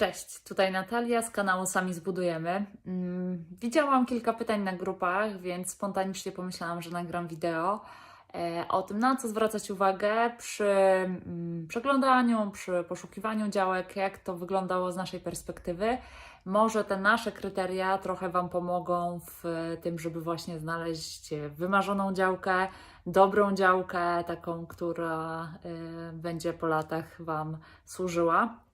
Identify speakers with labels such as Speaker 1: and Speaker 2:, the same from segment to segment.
Speaker 1: Cześć, tutaj Natalia z kanału Sami Zbudujemy. Mm, Widziałam kilka pytań na grupach, więc spontanicznie pomyślałam, że nagram wideo e, o tym, na co zwracać uwagę przy mm, przeglądaniu, przy poszukiwaniu działek, jak to wyglądało z naszej perspektywy. Może te nasze kryteria trochę Wam pomogą w tym, żeby właśnie znaleźć wymarzoną działkę, dobrą działkę, taką, która e, będzie po latach Wam służyła.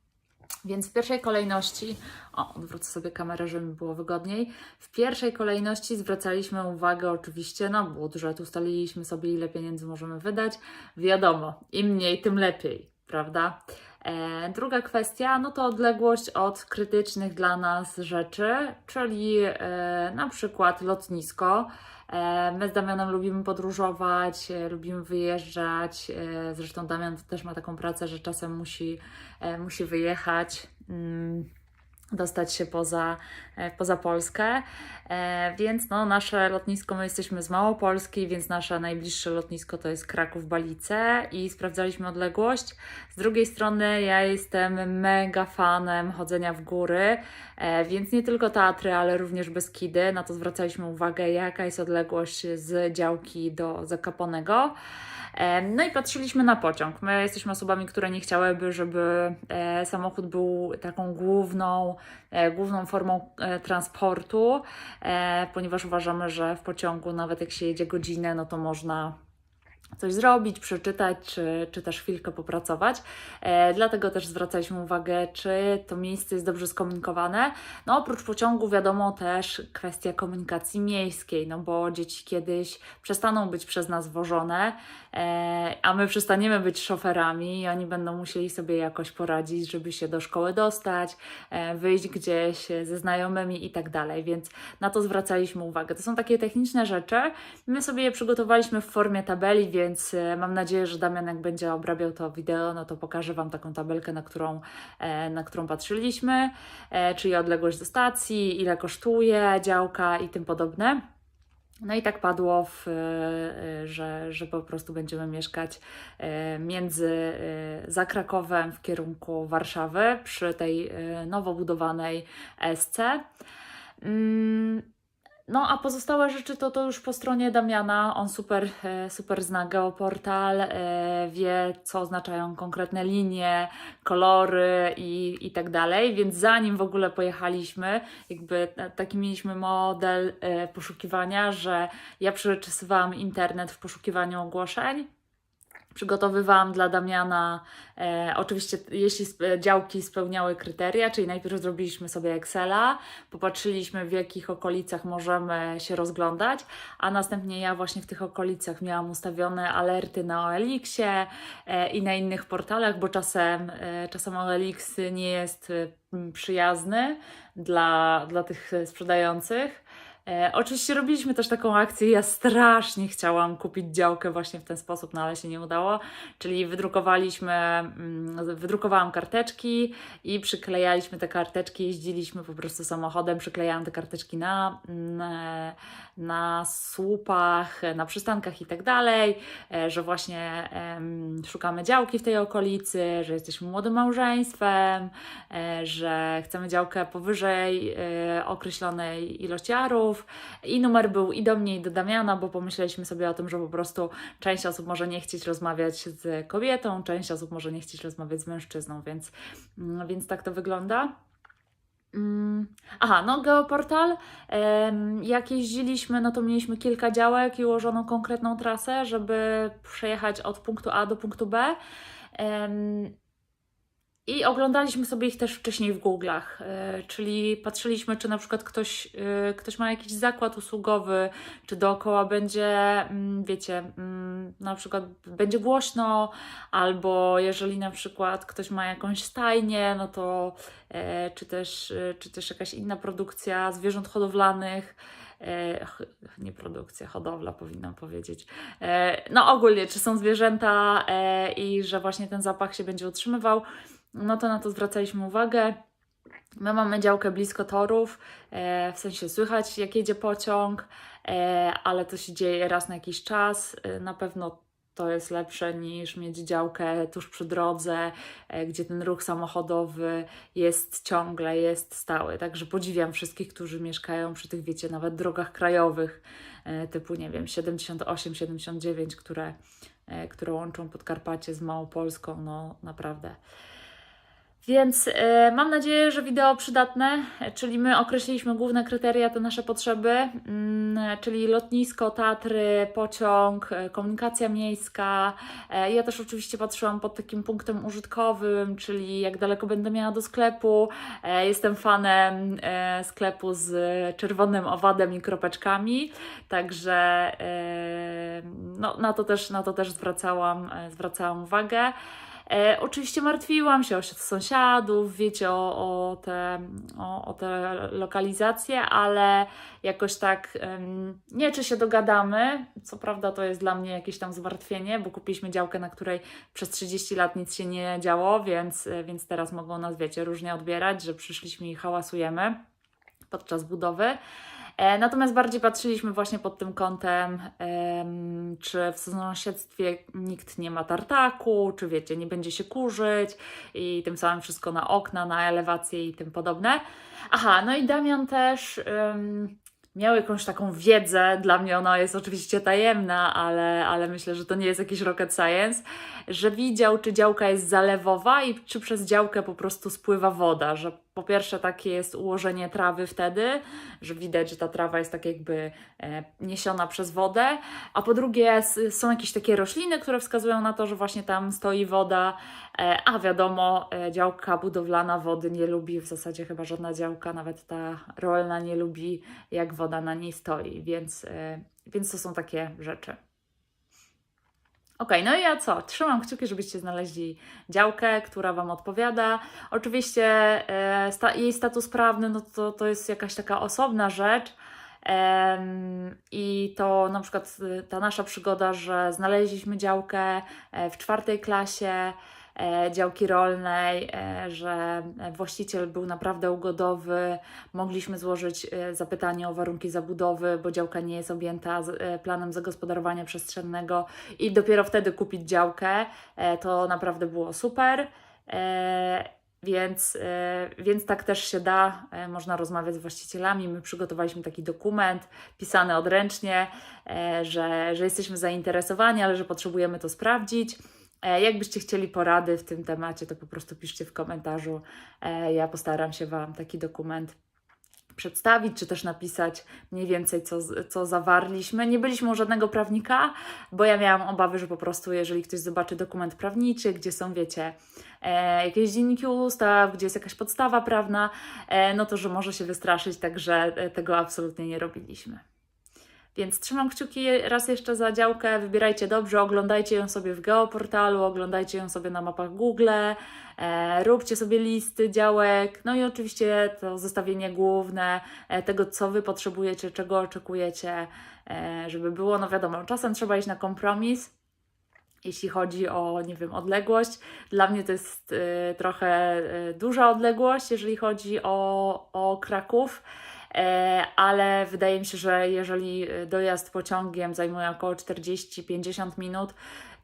Speaker 1: Więc w pierwszej kolejności, o, odwrócę sobie kamerę, żeby mi było wygodniej. W pierwszej kolejności zwracaliśmy uwagę oczywiście na budżet, ustaliliśmy sobie, ile pieniędzy możemy wydać. Wiadomo, im mniej, tym lepiej, prawda? E, druga kwestia, no to odległość od krytycznych dla nas rzeczy, czyli e, na przykład lotnisko. E, My z Damianem lubimy podróżować, lubimy wyjeżdżać. Zresztą Damian też ma taką pracę, że czasem musi, musi wyjechać, mm, dostać się poza, e, poza Polskę. E, Więc no, nasze lotnisko, my jesteśmy z Małopolski, więc nasze najbliższe lotnisko to jest Kraków-Balice i sprawdzaliśmy odległość. Z drugiej strony ja jestem mega fanem chodzenia w góry, e, więc nie tylko Tatry, ale również Beskidy. Na to zwracaliśmy uwagę, jaka jest odległość z działki do Zakaponego. No i patrzyliśmy na pociąg. My jesteśmy osobami, które nie chciałyby, żeby samochód był taką główną, e, główną formą e, transportu, e, ponieważ uważamy, że w pociągu, nawet jak się jedzie godzinę, no to można coś zrobić, przeczytać, czy, czy też chwilkę popracować. E, dlatego też zwracaliśmy uwagę, czy to miejsce jest dobrze skomunikowane. No oprócz pociągu wiadomo też kwestia komunikacji miejskiej, no bo dzieci kiedyś przestaną być przez nas wożone, e, a my przestaniemy być szoferami i oni będą musieli sobie jakoś poradzić, żeby się do szkoły dostać, e, wyjść gdzieś ze znajomymi i tak dalej, więc na to zwracaliśmy uwagę. To są takie techniczne rzeczy. My sobie je przygotowaliśmy w formie tabeli, więc e, mam nadzieję, że Damian jak będzie obrabiał to wideo, no to pokażę Wam taką tabelkę, na którą, e, na którą patrzyliśmy, e, czyli odległość do stacji, ile kosztuje działka i tym podobne. No i tak padło, w, że, że po prostu będziemy mieszkać między e, za Krakowem w kierunku Warszawy przy tej nowo budowanej SC. No, a pozostałe rzeczy to, to już po stronie Damiana. On super, e, super zna geoportal, e, wie, co oznaczają konkretne linie, kolory i, i tak dalej. Więc zanim w ogóle pojechaliśmy, jakby ta- taki mieliśmy model e, poszukiwania, że ja przeczesywałam internet w poszukiwaniu ogłoszeń. Przygotowywałam dla Damiana, e, oczywiście, jeśli działki spełniały kryteria, czyli najpierw zrobiliśmy sobie Excela, popatrzyliśmy w jakich okolicach możemy się rozglądać, a następnie ja właśnie w tych okolicach miałam ustawione alerty na OLX-ie e, i na innych portalach, bo czasem, e, czasem OLX nie jest m, przyjazny dla, dla tych e, sprzedających. E, oczywiście robiliśmy też taką akcję. Ja strasznie chciałam kupić działkę właśnie w ten sposób, no ale się nie udało. Czyli wydrukowaliśmy, mm, wydrukowałam karteczki i przyklejaliśmy te karteczki, jeździliśmy po prostu samochodem, przyklejałam te karteczki na, na, na słupach, na przystankach i tak dalej, e, że właśnie szukamy działki w tej okolicy, że jesteśmy młodym małżeństwem, e, że chcemy działkę powyżej e, określonej ilości arów i numer był i do mnie i do Damiana, bo pomyśleliśmy sobie o tym, że po prostu część osób może nie chcieć rozmawiać z kobietą, część osób może nie chcieć rozmawiać z mężczyzną, więc, mm, więc tak to wygląda. Mm, Aha, no geoportal. Jak jeździliśmy, no to mieliśmy kilka działek i ułożoną konkretną trasę, żeby przejechać od punktu A do punktu B. I oglądaliśmy sobie ich też wcześniej w Google'ach, e, czyli patrzyliśmy, czy na przykład ktoś, e, ktoś ma jakiś zakład usługowy, czy dookoła będzie, mm, wiecie, mm, na przykład będzie głośno, albo jeżeli na przykład ktoś ma jakąś stajnię, no to e, czy też, czy też jakaś inna produkcja zwierząt hodowlanych. Ch- nie produkcja, hodowla powinnam powiedzieć. No ogólnie, czy są zwierzęta i że właśnie ten zapach się będzie utrzymywał, no to na to zwracaliśmy uwagę. My mamy działkę blisko torów, e, w sensie słychać jak jedzie pociąg, e, ale to się dzieje raz na jakiś czas. E, na pewno to jest lepsze niż mieć działkę tuż przy drodze, gdzie ten ruch samochodowy jest ciągle, jest stały. Także podziwiam wszystkich, którzy mieszkają przy tych, wiecie, nawet drogach krajowych, typu, nie wiem, 78, 79, które, które łączą Podkarpacie z Małopolską. No naprawdę. Więc e, mam nadzieję, że wideo przydatne, czyli my określiliśmy główne kryteria, te nasze potrzeby, mm, czyli lotnisko, Tatry, pociąg, e, komunikacja miejska. E, ja też oczywiście patrzyłam pod takim punktem użytkowym, czyli jak daleko będę miała do sklepu. E, jestem fanem e, sklepu z czerwonym owadem i kropeczkami, także no, na, to też, na to też zwracałam, zwracałam uwagę. E, oczywiście martwiłam się o sąsiadów, wiecie, o, o, te, o, o te lokalizacje, ale jakoś tak em, nie czy się dogadamy. Co prawda to jest dla mnie jakieś tam zmartwienie, bo kupiliśmy działkę, na której przez 30 lat nic się nie działo, więc, e, więc teraz mogą nas, wiecie, różnie odbierać, że przyszliśmy i hałasujemy podczas budowy. E, Natomiast bardziej patrzyliśmy właśnie pod tym kątem, em, czy w sąsiedztwie nikt nie ma tartaku, czy wiecie, nie będzie się kurzyć i tym samym wszystko na okna, na elewacje i tym podobne. Aha, no i Damian też miał jakąś taką wiedzę, dla mnie ona jest oczywiście tajemna, ale, ale myślę, że to nie jest jakiś rocket science, że widział, czy działka jest zalewowa i czy przez działkę po prostu spływa woda, że po pierwsze takie jest ułożenie trawy wtedy, że widać, że ta trawa jest tak jakby e, niesiona przez wodę, a po drugie są jakieś takie rośliny, które wskazują na to, że właśnie tam stoi woda, e, a wiadomo, e, działka budowlana wody nie lubi, w zasadzie chyba żadna działka, nawet ta rolna nie lubi, jak woda na niej stoi, więc, więc to są takie rzeczy. Okej, no i ja co? Trzymam kciuki, żebyście znaleźli działkę, która Wam odpowiada. Oczywiście e, sta, jej status prawny, no to, to jest jakaś taka osobna rzecz. Em, I to na przykład y, ta nasza przygoda, że znaleźliśmy działkę e, w czwartej klasie e, działki rolnej, e, że właściciel był naprawdę ugodowy, mogliśmy złożyć e, zapytanie o warunki zabudowy, bo działka nie jest objęta e, planem zagospodarowania przestrzennego i dopiero wtedy kupić działkę, e, to naprawdę było super. E, Więc, e, więc tak też się da, e, można rozmawiać z właścicielami. My przygotowaliśmy taki dokument pisany odręcznie, e, że, że jesteśmy zainteresowani, ale że potrzebujemy to sprawdzić. E, Jakbyście chcieli porady w tym temacie, to po prostu piszcie w komentarzu. E, Ja postaram się Wam taki dokument przedstawić, czy też napisać mniej więcej, co, co zawarliśmy. Nie byliśmy u żadnego prawnika, bo ja miałam obawy, że po prostu, jeżeli ktoś zobaczy dokument prawniczy, gdzie są, wiecie, e, jakieś dzienniki ustaw, gdzie jest jakaś podstawa prawna, no to, że może się wystraszyć, także tego absolutnie nie robiliśmy. Więc trzymam kciuki raz jeszcze za działkę, wybierajcie dobrze, oglądajcie ją sobie w geoportalu, oglądajcie ją sobie na mapach Google, e, róbcie sobie listy działek, no i oczywiście to zestawienie główne e, tego, co Wy potrzebujecie, czego oczekujecie, e, żeby było, no wiadomo, czasem trzeba iść na kompromis, jeśli chodzi o, nie wiem, odległość. Dla mnie to jest y, trochę y, duża odległość, jeżeli chodzi o, o Kraków. E, ale wydaje mi się, że jeżeli y, dojazd pociągiem zajmuje około 40-50 minut,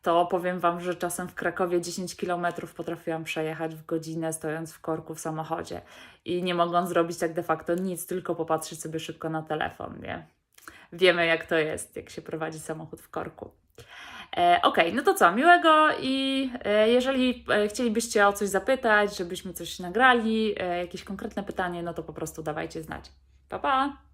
Speaker 1: to powiem Wam, że czasem w Krakowie 10 km potrafiłam przejechać w godzinę, stojąc w korku w samochodzie i nie mogąc zrobić tak de facto nic, tylko popatrzeć sobie szybko na telefon, nie? Wiemy, jak to jest, jak się prowadzi samochód w korku. E, Okej, no to co, miłego i e, jeżeli e, chcielibyście o coś zapytać, żebyśmy coś nagrali, e, jakieś konkretne pytanie, no to po prostu dawajcie znać. Pa, pa!